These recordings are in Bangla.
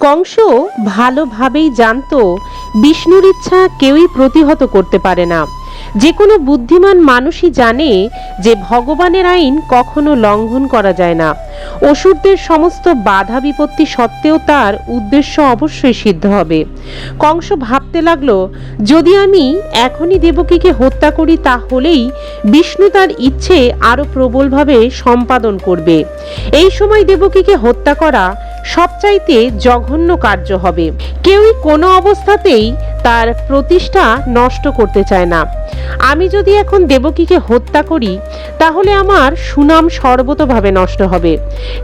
কংস ভালোভাবেই জানত, বিষ্ণুর ইচ্ছা কেউই প্রতিহত করতে পারে না। যে কোনো বুদ্ধিমান মানুষই জানে যে ভগবানের আইন কখনো লঙ্ঘন করা যায় না। অসুরদের সমস্ত বাধা বিপত্তি সত্ত্বেও তার উদ্দেশ্য অবশ্যই সিদ্ধ হবে। কংস ভাবতে লাগল, যদি আমি এখনই দেবকীকে হত্যা করি, তাহলেই বিষ্ণু তার ইচ্ছে আরও প্রবলভাবে সম্পাদন করবে। এই সময় দেবকীকে হত্যা করা সবচাইতে জঘন্য কার্য হবে। কেউই কোনো অবস্থাতেই তার প্রতিষ্ঠা নষ্ট করতে চায় না। আমি যদি এখন দেবকীকে হত্যা করি, তাহলে আমার সুনাম সর্বতভাবে নষ্ট হবে।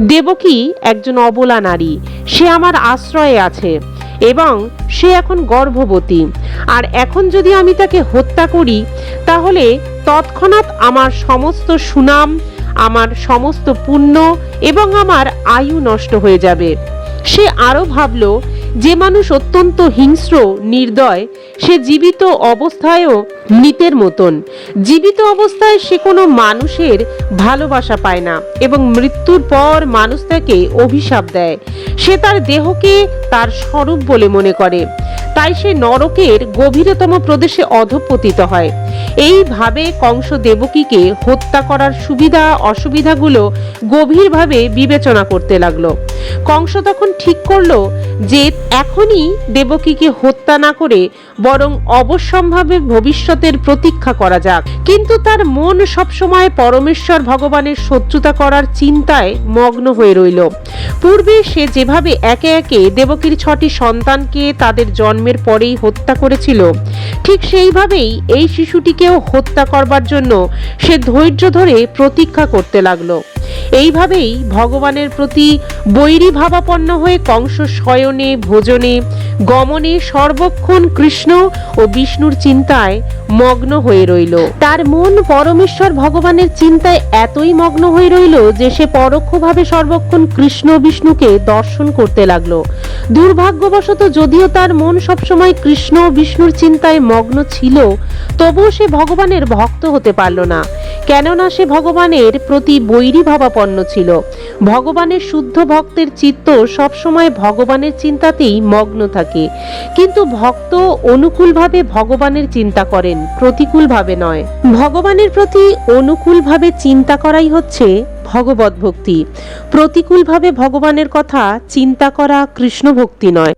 দেবকী একজন অবলা নারী। সে আমার আশ্রয়ে আছে এবং সে এখন গর্ভবতী। আর এখন যদি আমি তাকে হত্যা করি, তাহলে তৎক্ষণাৎ আমার সমস্ত সুনাম আমার সমস্ত পুণ্য এবং আমার আয়ু নষ্ট হয়ে যাবে। সে আরও ভাবল, যে মানুষ অত্যন্ত হিংস্র, নির্দয়, সে জীবিত অবস্থায়ও মৃতের মতন। জীবিত অবস্থায় সে কোনো মানুষের ভালোবাসা পায় না এবং মৃত্যুর পর মানুষ তাকে অভিশাপ দেয়। সে তার দেহকে তার স্বরূপ বলে মনে করে। তাই সে নরকের গভীরতম প্রদেশে অধপতিত হয়। এইভাবে কংস দেবকীকে হত্যা করার সুবিধা, অসুবিধাগুলো গভীরভাবে বিবেচনা করতে লাগল। কংস তখন ঠিক করল যে এখনই দেবকীকে হত্যা না করে বরং অবশ্যম্ভাবে ভবিষ্যতের প্রতীক্ষা করা যাক। কিন্তু তার মন সবসময় পরমেশ্বর ভগবানের শত্রুতা করার চিন্তায় মগ্ন হয়ে রইল। পূর্বে সে যেভাবে একে একে দেবকীর ছটি সন্তানকে তাদের জন্মের পরেই হত্যা করেছিল। ঠিক সেইভাবেই এই শিশুটিকেও হত্যা করবার জন্য সে ধৈর্য ধরে প্রতীক্ষা করতে লাগল। এইভাবেই ভগবানের প্রতি বৈরী ভাবাপন্ন হয়ে কংস শয়নে, ভোজনে, গমনে সর্বক্ষণ কৃষ্ণ ও বিষ্ণুর চিন্তায় মগ্ন হয়ে রইল। তার মন পরমেশ্বর ভগবানের চিন্তায় এতই মগ্ন হয়ে রইল যে সে পরোক্ষভাবে সর্বক্ষণ কৃষ্ণ বিষ্ণুকে দর্শন করতে লাগল। দুর্ভাগ্যবশত যদিও তার মন সবসময় কৃষ্ণ বিষ্ণুর চিন্তায় মগ্ন ছিল, তবুও সে ভগবানের ভক্ত হতে পারল না। কেননা সে ভগবানের প্রতি বৈরী ভাবাপন্ন ছিল। ভগবানের শুদ্ধ ভক্তের চিত্ত সবসময় ভগবানের চিন্তাতেই মগ্ন থাকে। কিন্তু ভক্ত অনুকূলভাবে ভগবানের চিন্তা করেন, প্রতিকূলভাবে নয়। ভগবানের প্রতি অনুকূলভাবে চিন্তা করাই হচ্ছে ভগবত ভক্তি প্রতিকূলভাবে ভগবানের কথা চিন্তা করা কৃষ্ণ ভক্তি নয়।